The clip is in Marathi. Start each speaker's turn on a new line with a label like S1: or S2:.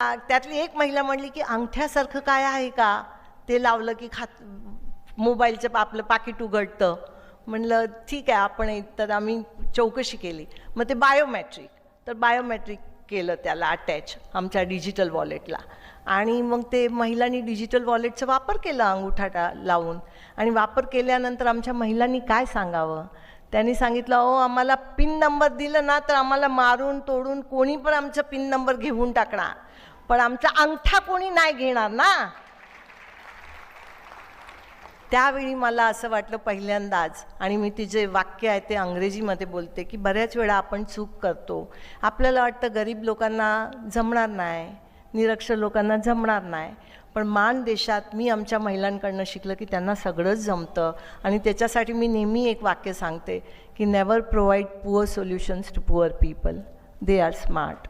S1: त्यातली एक महिला म्हणली की अंगठ्यासारखं काय आहे का? ते लावलं की खात मोबाईलचं आपलं पाकिट उघडतं. म्हणलं ठीक आहे आपण एक- तर आम्ही चौकशी केली. मग ते बायोमॅट्रिक तर बायोमॅट्रिक केलं त्याला अटॅच आमच्या डिजिटल वॉलेटला आणि मग ते महिलांनी डिजिटल वॉलेटचा वापर केला अंगुठा टा लावून. आणि वापर केल्यानंतर आमच्या महिलांनी काय सांगावं? त्यांनी सांगितलं अहो आम्हाला पिन नंबर दिलं ना तर आम्हाला मारून तोडून कोणी पण आमचा पिन नंबर घेऊन टाकणार. पण आमचा अंगठा कोणी नाही घेणार ना. त्यावेळी मला असं वाटलं पहिल्यांदाच आणि मी तिचे वाक्य आहे ते अंग्रेजीमध्ये बोलते की बऱ्याच वेळा आपण चूक करतो. आपल्याला वाटतं गरीब लोकांना जमणार नाही. निरक्षर लोकांना जमणार नाही. पण मान देशात मी आमच्या महिलांकडनं शिकलं की त्यांना सगळंच जमतं. आणि त्याच्यासाठी मी नेहमी एक वाक्य सांगते की never provide poor solutions to poor people they are smart